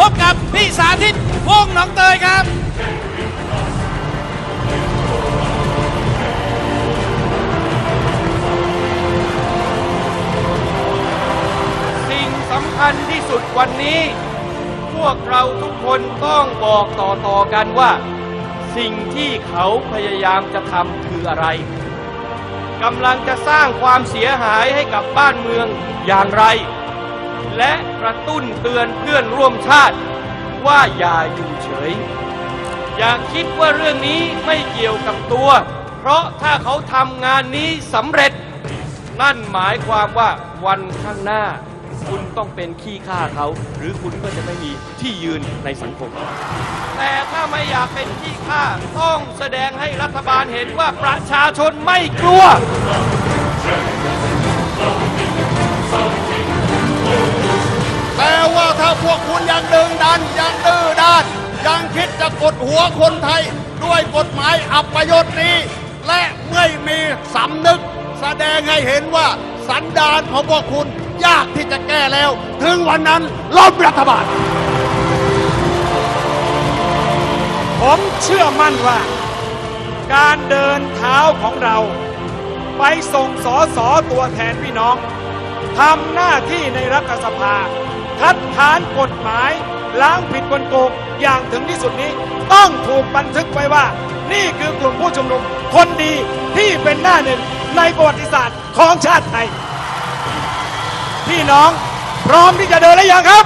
พบกับพี่สาธิตวงหนองเตยครับสิ่งสำคัญที่สุดวันนี้ พวกเราทุกคนต้องบอกต่อๆกันว่า สิ่งที่เขาพยายามจะทำคืออะไรกำลังจะสร้างความเสียหายให้กับบ้านเมืองอย่างไร และกระตุ้นเตือนเพื่อนร่วมชาติ ว่าอย่าอยู่เฉย อย่าคิดว่าเรื่องนี้ไม่เกี่ยวกับตัว เพราะถ้าเขาทำงานนี้สำเร็จ นั่นหมายความว่าวันข้างหน้า คุณต้องเป็นขี้ข้าเขา หรือคุณก็จะไม่มีที่ยืนในสังคม แต่ถ้าไม่อยากเป็นขี้ข้าต้องแสดงให้รัฐบาลเห็นว่าประชาชนไม่กลัว ว่าถ้าพวกคุณยังดึงดันยังดื้อด้าน ยังคิดจะกดหัวคนไทย ด้วยกฎหมายอัปยศนี้ และไม่มีสำนึก แสดงให้เห็นว่าสันดานของพวกคุณยากที่จะแก้แล้ว ถึงวันนั้นล้มรัฐบาล ผมเชื่อมั่นว่า การเดินเท้าของเรา ไปส่งสอสอตัวแทนพี่น้องทำหน้าที่ในรัฐสภา คัดค้านกฎหมาย ล้างผิดกลโกงอย่างถึงที่สุดนี้ ต้องถูกบันทึกไว้ว่า นี่คือกลุ่มผู้ชุมนุม คนดีที่เป็นหน้าหนึ่งในประวัติศาสตร์ของชาติไทยพี่น้องพร้อมที่จะเดินแล้วยังครับ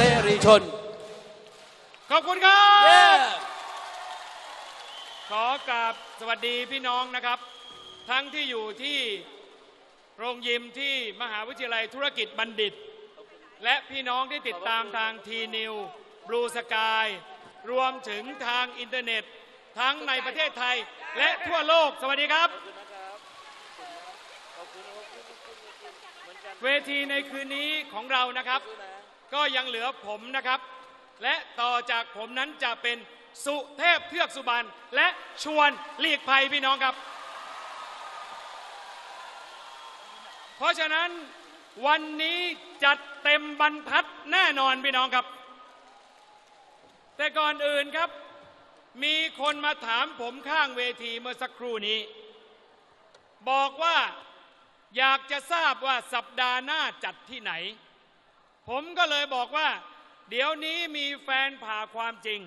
เสรีชน ขอบคุณครับ ขอกราบสวัสดีพี่น้องนะครับ ทั้งที่อยู่ที่โรงยิมที่มหาวิทยาลัยธุรกิจบัณฑิต และพี่น้องที่ติดตามทางทีนิวบลูสกายรวมถึงทางอินเทอร์เน็ต ทั้งในประเทศไทยและทั่วโลก สวัสดีครับ เวทีในคืนนี้ของเรานะครับ ก็ยังเหลือผมนะครับ และต่อจากผมนั้นจะเป็นสุเทพเทือกสุบรรณและชวนหลีกภัยพี่น้องครับ เพราะฉะนั้นวันนี้จัดเต็มบรรทัดแน่นอนพี่น้องครับ แต่ก่อนอื่นครับ มีคนมาถามผมข้างเวทีเมื่อสักครู่นี้ บอกว่าอยากจะทราบว่าสัปดาห์หน้าจัดที่ไหน ผมก็เลยบอกว่า เดี๋ยวนี้มีแฟนผ่าความจริง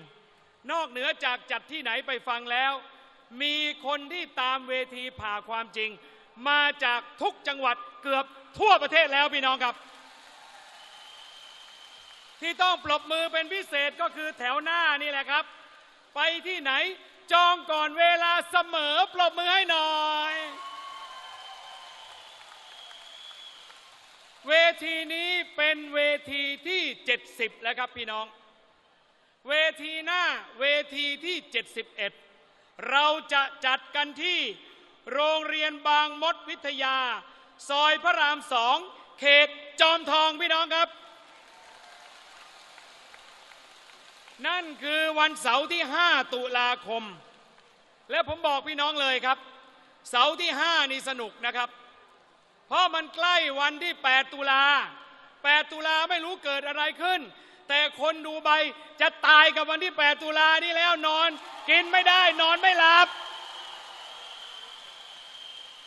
นอกเหนือจากจัดที่ไหนไปฟังแล้ว มีคนที่ตามเวทีผ่าความจริง มาจากทุกจังหวัดเกือบทั่วประเทศแล้วพี่น้องครับ ที่ต้องปรบมือเป็นพิเศษก็คือแถวหน้านี่แหละครับ ไปที่ไหนจองก่อนเวลาเสมอปรบมือให้หน่อย เวทีนี้เป็นเวทีที่ 70 แล้วครับพี่น้อง เวทีหน้าเวทีที่ 71 เราจะจัดกันที่โรงเรียนบางมดวิทยา ซอยพระรามสองเขตจอมทองพี่น้องครับ นั่นคือวันเสาร์ที่ 5 ตุลาคม และผมบอกพี่น้องเลยครับ เสาร์ที่ 5 นี่สนุกนะครับ เพราะมันใกล้วันที่ 8 ตุลา 8 ตุลาไม่รู้เกิดอะไรขึ้น แต่คนดูใบจะตายกับวันที่ 8 ตุลานี่แล้วนอน กินไม่ได้นอนไม่หลับ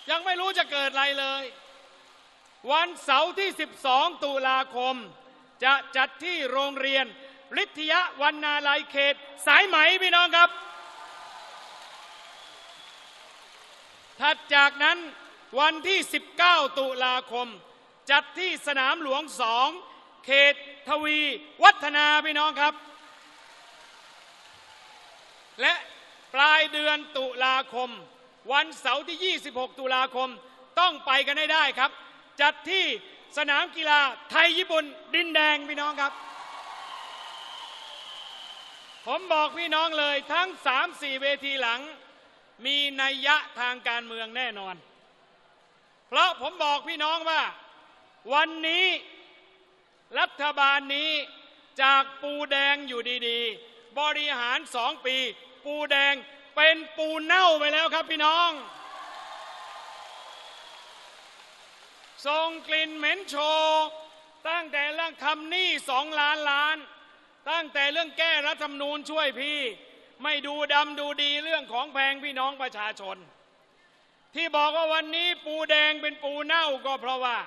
ยังไม่รู้จะเกิดอะไรเลย วันเสาร์ที่ 12 ตุลาคม จะจัดที่โรงเรียนฤทธิยะวันนาลัยเขต สายไหมพี่น้องครับถัดจากนั้น วันที่ 19 ตุลาคม จัดที่สนามหลวงสองเขตทวีวัฒนาพี่น้องครับ และปลายเดือนตุลาคม วันเสาร์ที่ 26 ตุลาคมต้องไปกันให้ได้ครับ จัดที่สนามกีฬาไทยญี่ปุ่นดินแดงพี่น้องครับ ผมบอกพี่น้องเลยทั้ง 3-4 เวทีหลัง มีนัยยะทางการเมืองแน่นอน เพราะผมบอกพี่น้องว่า วันนี้รัฐบาลนี้จากปูแดงอยู่ดีๆ บริหารสองปี ปูแดงเป็นปูเน่าไปแล้วครับพี่น้องส่งกลิ่นเหม็นโชว์ตั้งแต่เรื่องทำหนี้สองล้านล้าน ตั้งแต่เรื่องแก้รัฐธรรมนูญช่วยพี่ ไม่ดูดำดูดีเรื่องของแพงพี่น้องประชาชน ที่บอกว่าวันนี้ปูแดงเป็นปูเน่าก็เพราะว่า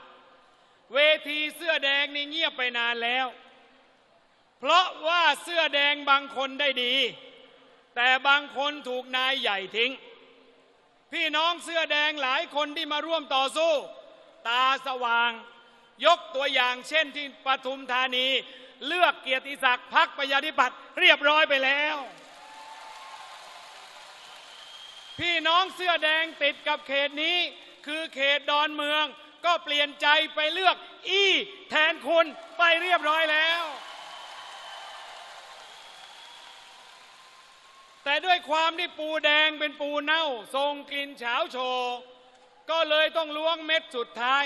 เวทีเสื้อแดงนี่เงียบไปนานแล้ว เพราะว่าเสื้อแดงบางคนได้ดี แต่บางคนถูกนายใหญ่ทิ้ง พี่น้องเสื้อแดงหลายคนที่มาร่วมต่อสู้ ตาสว่าง ยกตัวอย่างเช่นที่ปทุมธานี เลือกเกียรติศักดิ์พักประชาธิปัตย์เรียบร้อยไปแล้ว พี่น้องเสื้อแดงติดกับเขตนี้ คือเขตดอนเมือง ก็เปลี่ยนใจไปเลือกอีแทนคุณไปเรียบร้อยแล้ว แต่ด้วยความที่ปูแดงเป็นปูเน่าทรงกลิ่นเฉาโชว์ก็เลยต้องล้วงเม็ดสุดท้าย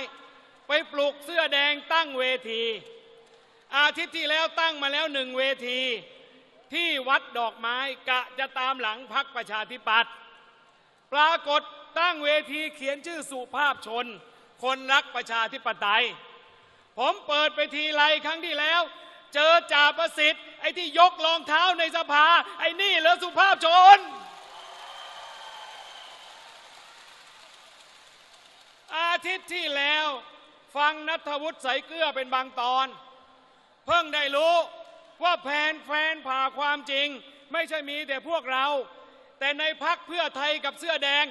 ไปปลุกเสื้อแดงตั้งเวที อาทิตย์ที่แล้วตั้งมาแล้วหนึ่งเวที ที่วัดดอกไม้กะจะตามหลังพักประชาธิปัตย์ ปรากฏตั้งเวทีเขียนชื่อสุภาพชน คนรักประชาธิปไตย ผมเปิดไปทีไรครั้งที่แล้ว เจอจ่าประสิทธิ์ไอ้ที่ยกรองเท้าในสภา ไอ้นี่เหรอสุภาพชน อาทิตย์ที่แล้วฟังนัทวุฒิใสเกลือเป็นบางตอน เพิ่งได้รู้ว่าแฟนแฟนผ่าความจริง ไม่ใช่มีแต่พวกเรา แต่ในพักเพื่อไทยกับเสื้อแดง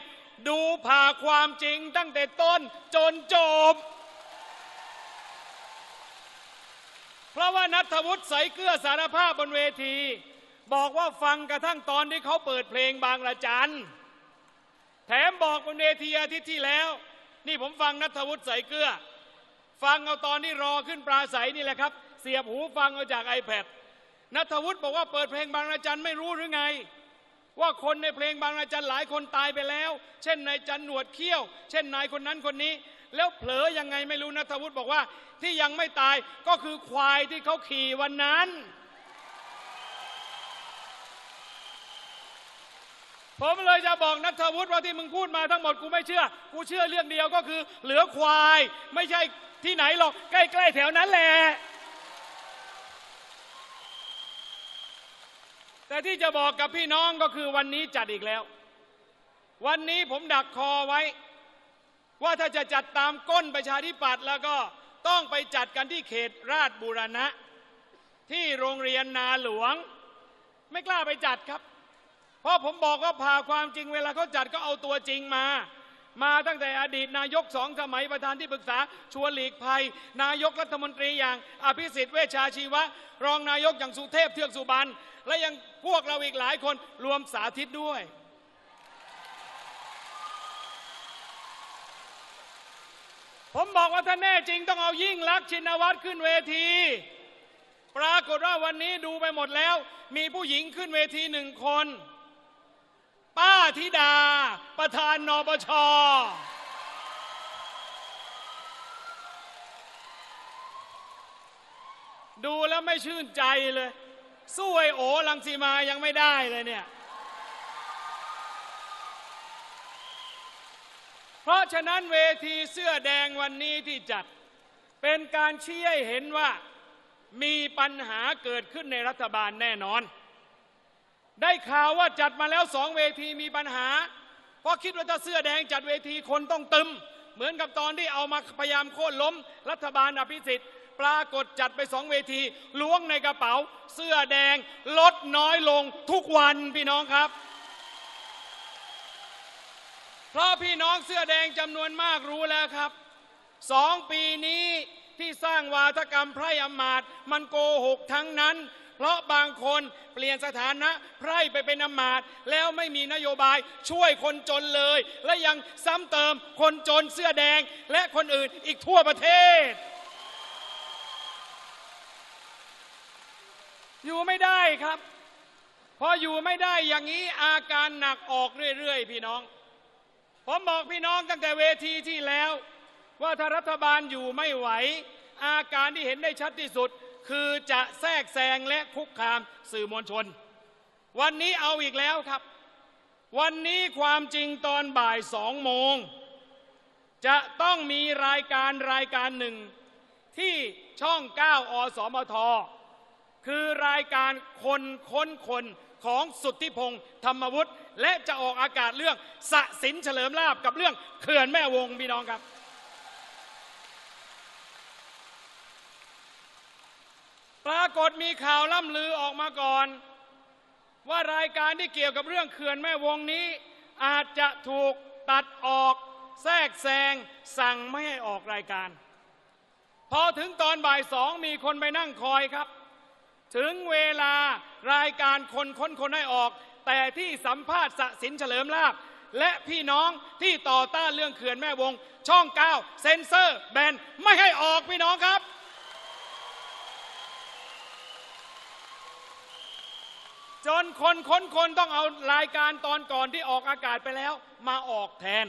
ดูผ่าความจริงตั้งแต่ต้นจนจบ เพราะว่านัทวุฒิใสเกลือสารภาพบนเวที บอกว่าฟังกระทั่งตอนที่เขาเปิดเพลงบางละจันแถมบอกบนเวทีอาทิตย์ที่แล้ว นี่ผมฟังนัทวุฒิใสเกลือ ฟังเอาตอนที่รอขึ้นปราศัยนี่แหละครับ เสียบหูฟังเอาจาก iPad นัทวุฒิบอกว่าเปิดเพลงบางระจันไม่รู้หรือไง ว่าคนในเพลงบางระจันหลายคนตายไปแล้ว เช่นนายจันหนวดเขี้ยว เช่นนายคนนั้นคนนี้ แล้วเผลอยังไงไม่รู้นัทวุฒิบอกว่า ที่ยังไม่ตายก็คือควายที่เขาขี่วันนั้น ผมเลยจะบอกนัทวุฒิว่าที่มึงพูดมาทั้งหมดกูไม่เชื่อ กูเชื่อเรื่องเดียวก็คือ เหลือควาย ไม่ใช่ที่ไหนหรอกใกล้ๆแถวนั้นแหละ แต่ที่จะบอกกับพี่น้องก็คือวันนี้จัดอีกแล้ว วันนี้ผมดักคอไว้ ว่าถ้าจะจัดตามก้นประชาธิปัตย์แล้วก็ต้องไปจัดกันที่เขตราชบูรณะ ที่โรงเรียนนาหลวง ไม่กล้าไปจัดครับ เพราะผมบอกว่าผ่าความจริงเวลาเขาจัดก็เอาตัวจริงมา มาตั้งแต่อดีตนายกสองสมัยประธานที่ปรึกษาชวนหลีกภัย นายกรัฐมนตรีอย่างอภิสิทธิ์เวชชาชีวะ รองนายกอย่างสุเทพเทือกสุบรรณและยังพวกเราอีกหลายคนรวมสาธิตด้วย ผมบอกว่าถ้าแน่จริงต้องเอายิ่งลักษณ์ชินวัตรขึ้นเวทีปรากฏว่าวันนี้ดูไปหมดแล้ว มีผู้หญิงขึ้นเวทีหนึ่งคน ป้าธิดา ประธานนปชดูแล้วไม่ชื่นใจเลย สู้ไอโอลังสีมายังไม่ได้เลยเนี่ย เพราะฉะนั้นเวทีเสื้อแดงวันนี้ที่จัด เป็นการชี้ให้เห็นว่ามีปัญหาเกิดขึ้นในรัฐบาลแน่นอน ได้ข่าวว่าจัดมาแล้วสองเวทีมีปัญหา เพราะคิดว่าถ้าเสื้อแดงจัดเวทีคนต้องตึม เหมือนกับตอนที่เอามาพยายามโค่นล้ม รัฐบาลอภิสิทธิ์ ปรากฏจัดไปสองเวทีล้วงในกระเป๋า เสื้อแดงลดน้อยลงทุกวันพี่น้องครับ เพราะพี่น้องเสื้อแดงจำนวนมากรู้แล้วครับสองปีนี้ที่สร้างวาทกรรมไพร่อมาตมันโกหกทั้งนั้น เพราะบางคนเปลี่ยนสถานะไพร่ไปเป็นอำมาตย์แล้วไม่มีนโยบายช่วยคนจนเลย และยังซ้ำเติมคนจนเสื้อแดงและคนอื่นอีกทั่วประเทศ อยู่ไม่ได้ครับพออยู่ไม่ได้อย่างนี้อาการหนักออกเรื่อยๆ พี่น้อง ผมบอกพี่น้องตั้งแต่เวทีที่แล้ว ว่าถ้ารัฐบาลอยู่ไม่ไหว อาการที่เห็นได้ชัดที่สุด คือจะแทรกแซงและคุกคามสื่อมวลชน วันนี้เอาอีกแล้วครับ วันนี้ความจริงตอนบ่ายสองโมง จะต้องมีรายการรายการหนึ่ง ที่ช่อง 9 อสมท คือรายการคนค้นคนของสุทธิพงศ์ธรรมวุฒิและจะออกอากาศเรื่องสะสินเฉลิมลาบกับเรื่องเขื่อนแม่วงพี่น้องครับ ปรากฏมีข่าวล่ำลือออกมาก่อน ว่ารายการที่เกี่ยวกับเรื่องเขื่อนแม่วงนี้ อาจจะถูกตัดออก แทรกแซงสั่งไม่ให้ออกรายการ พอถึงตอนบ่ายสองมีคนไปนั่งคอยครับ ถึงเวลารายการคนค้นคนให้ออก แต่ที่สัมภาษณ์สะสินเฉลิมลาบและพี่น้องที่ต่อต้านเรื่องเขื่อนแม่วง ช่องเก้าเซ็นเซอร์ แบนไม่ให้ออกพี่น้องครับ จนคนค้นคนต้องเอารายการตอนก่อนที่ออกอากาศไปแล้ว มาออกแทน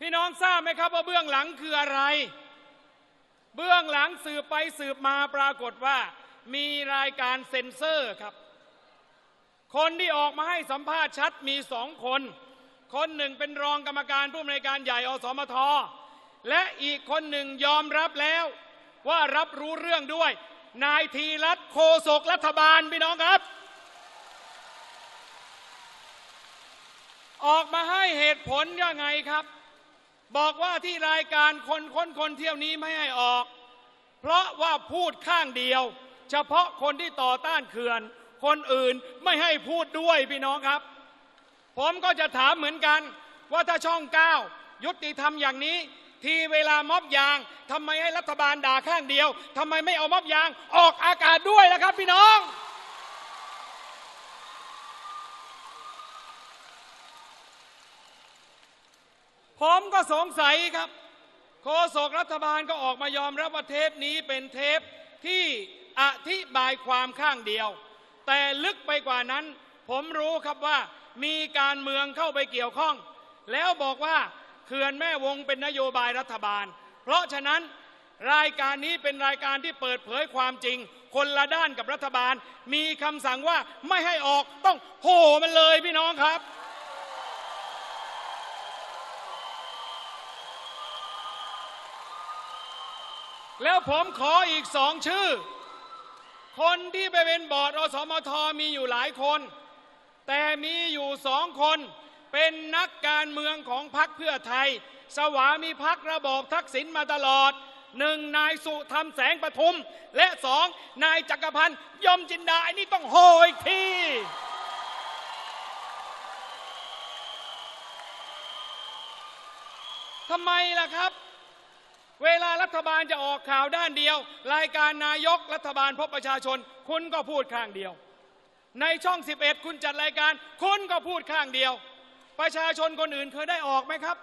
พี่น้องทราบไหมครับว่าเบื้องหลังคืออะไร เบื้องหลังสืบไปสืบมาปรากฏว่า มีรายการเซ็นเซอร์ครับ คนที่ออกมาให้สัมภาษณ์ชัดมีสองคน คนหนึ่งเป็นรองกรรมการผู้อำนวยการใหญ่อสมทและอีกคนหนึ่งยอมรับแล้วว่ารับรู้เรื่องด้วย นายทีรัตน์โคศกรัฐบาลพี่น้องครับ ออกมาให้เหตุผลยังไงครับ บอกว่าที่รายการคนค้นคนเที่ยวนี้ไม่ให้ออก เพราะว่าพูดข้างเดียว เฉพาะคนที่ต่อต้านเขื่อน คนอื่นไม่ให้พูดด้วยพี่น้องครับ ผมก็จะถามเหมือนกันว่าถ้าช่องเก้ายุติธรรมอย่างนี้ ทีเวลาม็อบยางทำไมให้รัฐบาลด่าข้างเดียวทำไมไม่เอาม็อบยางออกอากาศด้วยล่ะครับ พี่น้อง ผมก็สงสัยครับ โฆษกรัฐบาลก็ออกมายอมรับว่าเทปนี้เป็นเทปที่อธิบายความข้างเดียว แต่ลึกไปกว่านั้น ผมรู้ครับว่ามีการเมืองเข้าไปเกี่ยวข้อง แล้วบอกว่า เขื่อนแม่วงเป็นนโยบายรัฐบาล เพราะฉะนั้นรายการนี้เป็นรายการที่เปิดเผยความจริง คนละด้านกับรัฐบาล มีคำสั่งว่าไม่ให้ออกต้องโหมันเลยพี่น้องครับ แล้วผมขออีกสองชื่อ คนที่ไปเป็นบอร์ดอสมทมีอยู่หลายคน แต่มีอยู่สองคน เป็นนักการเมืองของพรรคเพื่อไทย สวามีพักระบอบทักษิณมาตลอดหนึ่งนายสุธรรมแสงปทุม และสองนายจักรพันธ์ยมจินดาอันนี้ต้องโหอีกทีทำไมล่ะครับ เวลารัฐบาลจะออกข่าวด้านเดียว รายการนายกรัฐบาลพบประชาชน คุณก็พูดข้างเดียว ในช่อง 11 คุณจัดรายการ คุณก็พูดข้างเดียว ประชาชนคนอื่นเคยได้ออกไหมครับ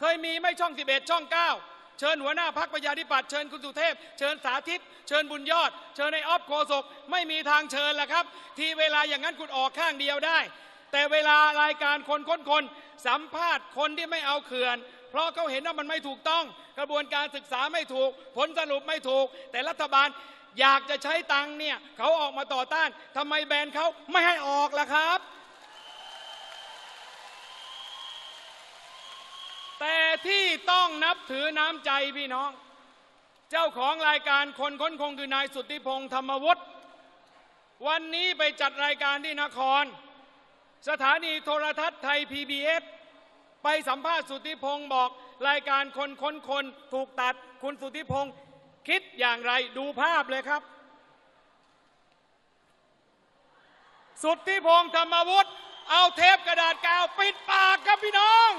เคยมีไม่ช่อง 11 ช่อง 9 เชิญหัวหน้าพักประชาธิปัตย์เชิญคุณสุเทพ เชิญสาธิต เชิญบุญยอด เชิญในออฟโคศกไม่มีทางเชิญแหละครับ ที่เวลาอย่างนั้นคุณออกข้างเดียวได้ แต่เวลารายการคนค้นคนสัมภาษณ์คนที่ไม่เอาเขื่อน เพราะเขาเห็นว่ามันไม่ถูกต้อง กระบวนการศึกษาไม่ถูก ผลสรุปไม่ถูก แต่รัฐบาลอยากจะใช้ตังเนี่ยเขาออกมาต่อต้านทำไมแบรนด์เขาไม่ให้ออกล่ะครับ แต่ที่ต้องนับถือน้ำใจพี่น้อง เจ้าของรายการคนค้นคงคือนายสุทธิพงษ์ธรรมวุฒิวันนี้ไปจัดรายการที่นคร สถานีโทรทัศน์ไทย PBS ไปสัมภาษณ์สุทธิพงศ์บอกรายการคนค้นคนถูกตัดคุณสุทธิพงศ์คิดอย่างไรดูภาพเลยครับ สุทธิพงศ์ธรรมวุฒิเอาเทปกระดาษกาวปิดปากครับพี่น้อง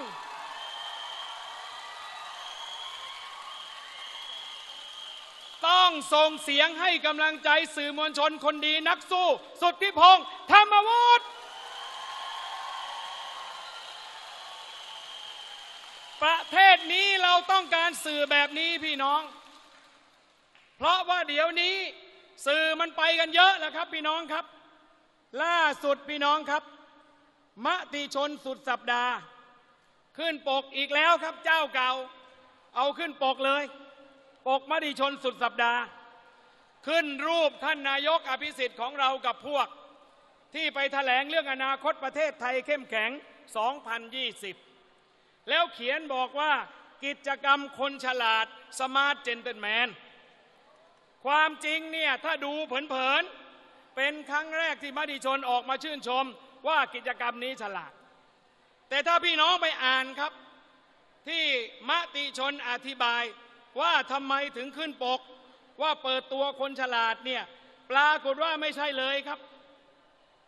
ต้องส่งเสียงให้กำลังใจสื่อมวลชนคนดีนักสู้ สุทธิพงศ์ธรรมวุฒิประเทศนี้เราต้องการสื่อแบบนี้พี่น้อง เพราะว่าเดี๋ยวนี้ สื่อมันไปกันเยอะแล้วครับพี่น้องครับ ล่าสุดพี่น้องครับ มติชนสุดสัปดาห์ ขึ้นปกอีกแล้วครับเจ้าเก่า เอาขึ้นปกเลย ปกมติชนสุดสัปดาห์ ขึ้นรูปท่านนายกอภิสิทธิ์ของเรากับพวก ที่ไปแถลงเรื่องอนาคตประเทศไทยเข้มแข็ง 2020 แล้วเขียนบอกว่ากิจกรรมคนฉลาดสมาร์ทเจนเ l ลแมนความจริงเนี่ย ถ้าดูเผินๆ เป็นครั้งแรกที่มติชนออกมาชื่นชมว่ากิจกรรมนี้ฉลาด แต่ถ้าพี่น้องไปอ่านครับ ที่มติชนอธิบาย ว่าทำไมถึงขึ้นปก ว่าเปิดตัวคนฉลาดเนี่ยปรากฏว่าไม่ใช่เลยครับ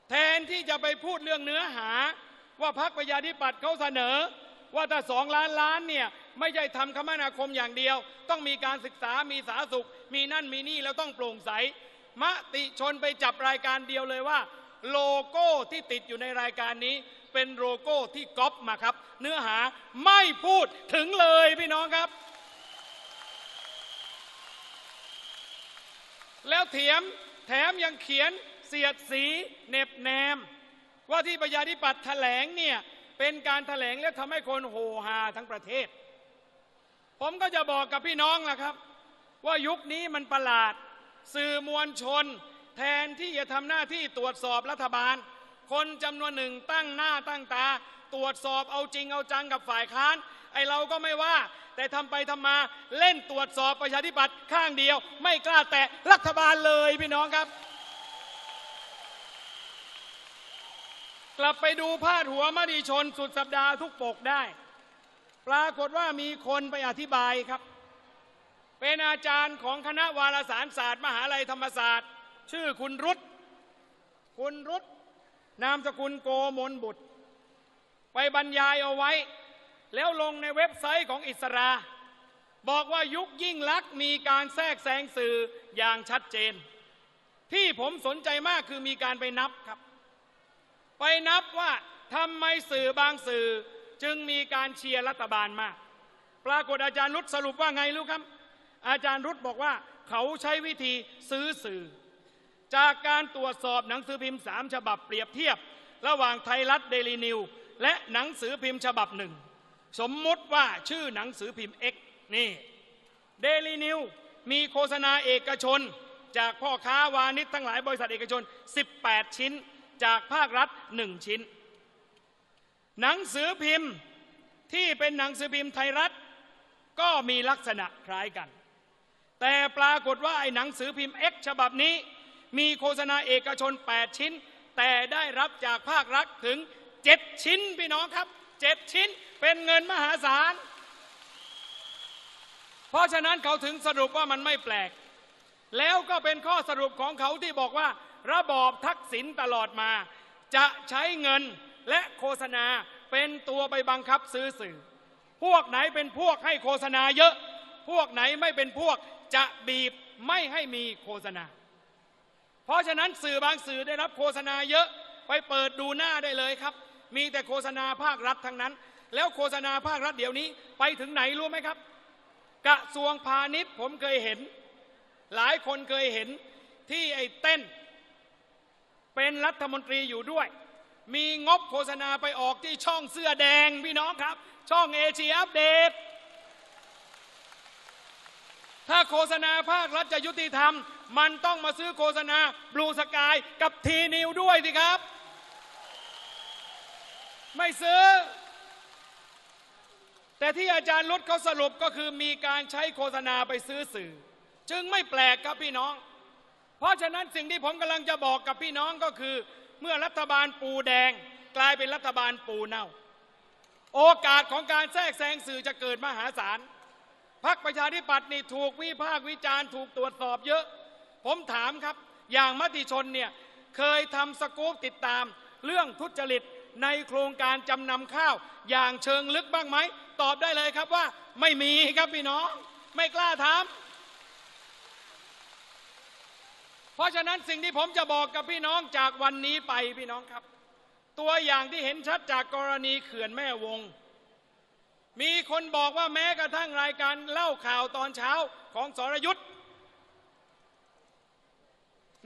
แทนที่จะไปพูดเรื่องเนื้อหา ว่าพรรคประชาธิปัตย์เขาเสนอ ว่าถ้าสองล้านล้านเนี่ยไม่ใช่ทำคมนาคมอย่างเดียว ต้องมีการศึกษามีสาธารณสุข มีนั่นมีนี่แล้วต้องโปร่งใสมติชนไปจับรายการเดียวเลยว่า โลโก้ที่ติดอยู่ในรายการนี้ เป็นโลโก้ที่ก๊อปมาครับ เนื้อหาไม่พูดถึงเลยพี่น้องครับ แล้วเถียมแถมยังเขียนเสียดสีเน็บแนม ว่าที่ประชาธิปัตย์แถลงเนี่ยเป็นการแถลงแล้วทำให้คนโหฮาทั้งประเทศ ผมก็จะบอกกับพี่น้องล่ะครับ ว่ายุคนี้มันประหลาด สื่อมวลชน แทนที่จะทำหน้าที่ตรวจสอบรัฐบาล คนจำนวนหนึ่งตั้งหน้าตั้งตา ตรวจสอบเอาจริงเอาจังกับฝ่ายค้าน ไอเราก็ไม่ว่า แต่ทำไปทำมาเล่นตรวจสอบประชาธิปัตย์ข้างเดียว ไม่กล้าแตะรัฐบาลเลยพี่น้องครับ กลับไปดูพาดหัวมติชนสุดสัปดาห์ทุกปกได้ ปรากฏว่ามีคนไปอธิบายครับ เป็นอาจารย์ของคณะวารสารศาสตร์ มหาลัยธรรมศาสตร์ ชื่อคุณรุตคุณรุตนามสกุลโกมลบุตร ไปบรรยายเอาไว้ แล้วลงในเว็บไซต์ของอิสรา บอกว่ายุคยิ่งลักษณ์มีการแทรกแซงสื่ออย่างชัดเจน ที่ผมสนใจมากคือมีการไปนับครับ ไปนับว่าทำไมสื่อบางสื่อจึงมีการเชียร์รัฐบาลมาก ปรากฏอาจารย์รุตสรุปว่าไงรู้ครับ อาจารย์รุตบอกว่าเขาใช้วิธีซื้อสื่อ จากการตรวจสอบหนังสือพิมพ์สามฉบับเปรียบเทียบ ระหว่างไทยรัฐเดลีนิวและหนังสือพิมพ์ฉบับหนึ่ง สมมุติว่าชื่อหนังสือพิมพ์ X นี่เดลีนิวมีโฆษณาเอกชน จากพ่อค้าวานิชทั้งหลายบริษัทเอกชน 18 ชิ้น จากภาครัฐ 1 ชิ้น หนังสือพิมพ์ที่เป็นหนังสือพิมพ์ไทยรัฐ ก็มีลักษณะคล้ายกัน แต่ปรากฏว่าไอ้หนังสือพิมพ์ X ฉบับนี้ มีโฆษณาเอกชน 8 ชิ้น แต่ได้รับจากภาครัฐถึง 7 ชิ้นพี่น้องครับ 7ชิ้นเป็นเงินมหาศาล เพราะฉะนั้นเขาถึงสรุปว่ามันไม่แปลก แล้วก็เป็นข้อสรุปของเขาที่บอกว่า ระบอบทักษิณตลอดมา จะใช้เงินและโฆษณาเป็นตัวไปบังคับซื้อสื่อ พวกไหนเป็นพวกให้โฆษณาเยอะ พวกไหนไม่เป็นพวกจะบีบไม่ให้มีโฆษณา เพราะฉะนั้นสื่อบางสื่อได้รับโฆษณาเยอะไปเปิดดูหน้าได้เลยครับ มีแต่โฆษณาภาครัฐทั้งนั้น แล้วโฆษณาภาครัฐเดี๋ยวนี้ไปถึงไหนรู้ไหมครับ กระทรวงพาณิชย์ผมเคยเห็น หลายคนเคยเห็นที่ไอ้เต้น เป็นรัฐมนตรีอยู่ด้วย มีงบโฆษณาไปออกที่ช่องเสื้อแดงพี่น้องครับ ช่องเอเชียอัปเดตถ้าโฆษณาภาครัฐจะยุติธรรม มันต้องมาซื้อโฆษณาบลูสกายกับทีนิวด้วยสิครับ ไม่ซื้อ แต่ที่อาจารย์รุดเขาสรุปก็คือมีการใช้โฆษณาไปซื้อสื่อ จึงไม่แปลกครับพี่น้อง เพราะฉะนั้นสิ่งที่ผมกำลังจะบอกกับพี่น้องก็คือ เมื่อรัฐบาลปูแดง กลายเป็นรัฐบาลปูเน่า โอกาสของการแทรกแซงสื่อจะเกิดมหาศาลพักประชาธิปัตย์นี่ถูกวิพากษ์วิจารณ์ถูกตรวจสอบเยอะ ผมถามครับ อย่างมติชนเนี่ยเคยทำสกู๊ปติดตาม เรื่องทุจริต ในโครงการจำนำข้าว อย่างเชิงลึกบ้างไหม ตอบได้เลยครับว่าไม่มีครับพี่น้อง ไม่กล้าทำเพราะฉะนั้นสิ่งที่ผมจะบอกกับพี่น้องจากวันนี้ไปพี่น้องครับ ตัวอย่างที่เห็นชัดจากกรณีเขื่อนแม่วง มีคนบอกว่าแม้กระทั่งรายการเล่าข่าวตอนเช้าของสรยุทธ์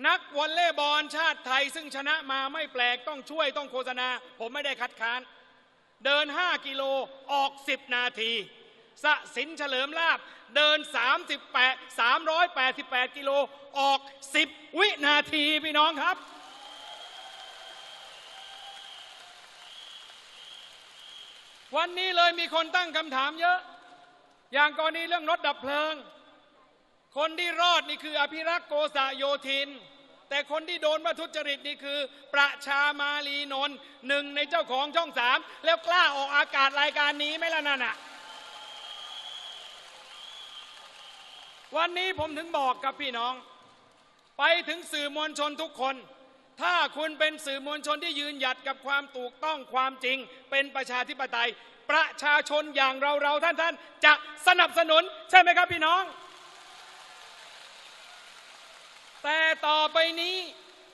นักวอลเลย์บอลชาติไทย ซึ่งชนะมาไม่แปลกต้องช่วยต้องโฆษณา ผมไม่ได้คัดค้าน เดิน 5 กิโลออก 10 นาทีสะสินเฉลิมลาบ เดิน 38 388 กิโลออก 10 วินาทีพี่น้องครับ วันนี้เลยมีคนตั้งคำถามเยอะ อย่างกรณีเรื่องรถดับเพลิง คนที่รอดนี่คืออภิรักษ์โกษะโยธิน แต่คนที่โดนมาทุจริตนี่คือ ประชามาลีนนท์หนึ่งในเจ้าของช่องสามแล้วกล้าออกอากาศรายการนี้ไหมล่ะนั่นน่ะวันนี้ผมถึงบอกกับพี่น้อง ไปถึงสื่อมวลชนทุกคน ถ้าคุณเป็นสื่อมวลชนที่ยืนหยัดกับความถูกต้องความจริง เป็นประชาธิปไตย ประชาชนอย่างเราเราท่านท่านจะสนับสนุนใช่ไหมครับพี่น้อง แต่ต่อไปนี้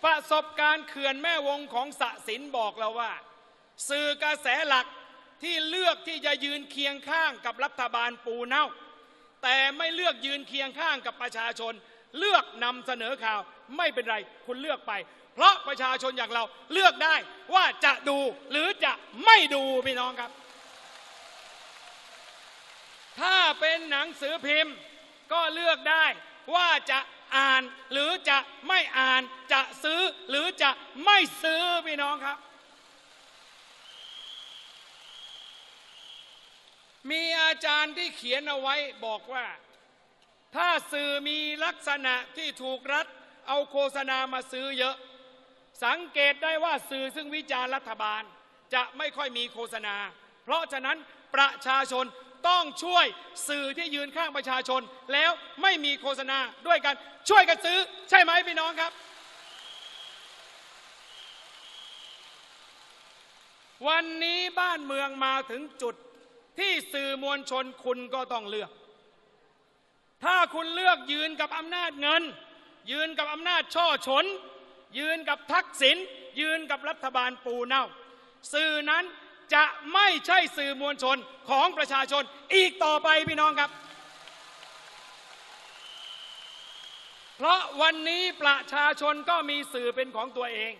ประสบการณ์เขื่อนแม่วงของสะสินบอกเราว่า สื่อกระแสหลักที่เลือกที่จะยืนเคียงข้างกับรัฐบาลปูเน่า แต่ไม่เลือกยืนเคียงข้างกับประชาชน เลือกนำเสนอข่าวไม่เป็นไรคุณเลือกไป เพราะประชาชนอย่างเราเลือกได้ว่าจะดูหรือจะไม่ดูพี่น้องครับ ถ้าเป็นหนังสือพิมพ์ก็เลือกได้ว่าจะ อ่านหรือจะไม่อ่านจะซื้อหรือจะไม่ซื้อพี่น้องครับ มีอาจารย์ที่เขียนเอาไว้บอกว่า ถ้าสื่อมีลักษณะที่ถูกรัฐเอาโฆษณามาซื้อเยอะ สังเกตได้ว่าสื่อซึ่งวิจารณ์รัฐบาลจะไม่ค่อยมีโฆษณา เพราะฉะนั้นประชาชน ต้องช่วยสื่อที่ยืนข้างประชาชน แล้วไม่มีโฆษณาด้วยกันช่วยกันซื้อ ใช่ไหมพี่น้องครับ วันนี้บ้านเมืองมาถึงจุดที่สื่อมวลชนคุณก็ต้องเลือก ถ้าคุณเลือกยืนกับอำนาจเงิน ยืนกับอำนาจช่อฉนยืนกับทักษิณยืนกับรัฐบาลปูเน่า สื่อนั้น จะไม่ใช่สื่อมวลชนของประชาชนอีกต่อไปพี่น้องครับ เพราะวันนี้ประชาชนก็มีสื่อเป็นของตัวเอง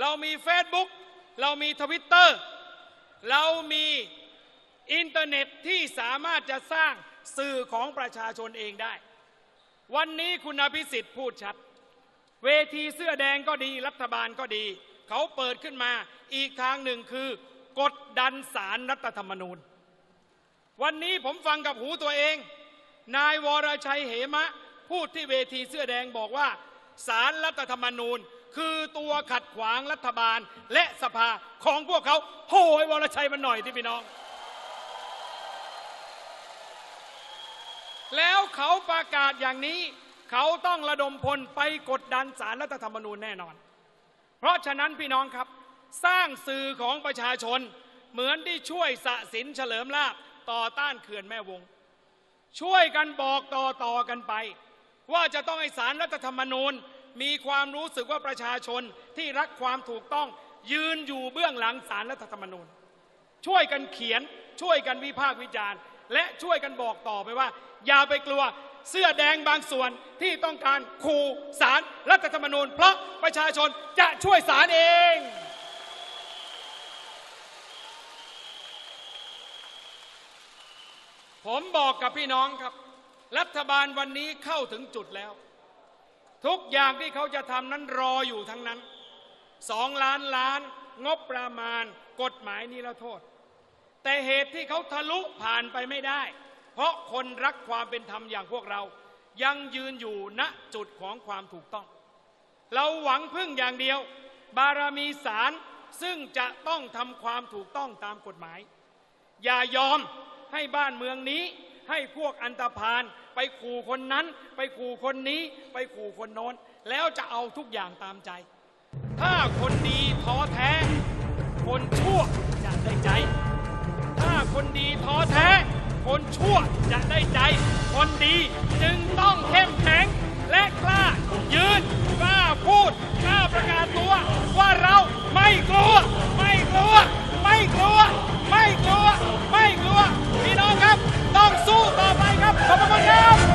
เรามี Facebook เรามีทวิตเตอร์เรามีอินเทอร์เน็ตที่สามารถจะสร้างสื่อของประชาชนเองได้ วันนี้คุณอภิสิทธิ์พูดชัด เวทีเสื้อแดงก็ดีรัฐบาลก็ดี เขาเปิดขึ้นมาอีกทางหนึ่งคือ กดดันสารรัฐธรรมนูญ วันนี้ผมฟังกับหูตัวเอง นายวรชัยเหมะ พูดที่เวทีเสื้อแดงบอกว่าสารรัฐธรรมนูญ คือตัวขัดขวางรัฐบาลและสภาของพวกเขาโหยวรชัยมันหน่อยที่พี่น้อง แล้วเขาประกาศอย่างนี้ เขาต้องระดมพลไปกดดันสารรัฐธรรมนูญแน่นอน เพราะฉะนั้นพี่น้องครับ สร้างสื่อของประชาชน เหมือนที่ช่วยสะสินเฉลิมลาบต่อต้านเขื่อนแม่วง ช่วยกันบอกต่อต่อกันไป ว่าจะต้องให้สารรัฐธรรมนูญมีความรู้สึกว่าประชาชนที่รักความถูกต้องยืนอยู่เบื้องหลังสารรัฐธรรมนูญ ช่วยกันเขียนช่วยกันวิพากษ์วิจารณ์ และช่วยกันบอกต่อไปว่า อย่าไปกลัวเสื้อแดงบางส่วนที่ต้องการขู่สารรัฐธรรมนูญ เพราะประชาชนจะช่วยสารเอง ผมบอกกับพี่น้องครับ รัฐบาลวันนี้เข้าถึงจุดแล้ว ทุกอย่างที่เขาจะทำนั้นรออยู่ทั้งนั้นสองล้านล้าน งบประมาณ กฎหมายนิรโทษ แต่เหตุที่เขาทะลุผ่านไปไม่ได้ เพราะคนรักความเป็นธรรมอย่างพวกเรา ยังยืนอยู่ณจุดของความถูกต้อง เราหวังพึ่งอย่างเดียว บารมีศาลซึ่งจะต้องทำความถูกต้องตามกฎหมาย อย่ายอม ให้บ้านเมืองนี้ ให้พวกอันตพานไปขู่คนนั้น ไปขู่คนนี้ ไปขู่คนโน้น แล้วจะเอาทุกอย่างตามใจ ถ้าคนดีท้อแท้ คนชั่วจะได้ใจ ถ้าคนดีท้อแท้ คนชั่วจะได้ใจ คนดีจึงต้องเข้มแข็งและกล้ายืนกล้าพูดกล้าประกาศตัวว่าเราไม่กลัว ไม่กลัว ไม่กลัว ไม่กลัว ไม่กลัว สู้ต่อไปครับ ขอบคุณครับ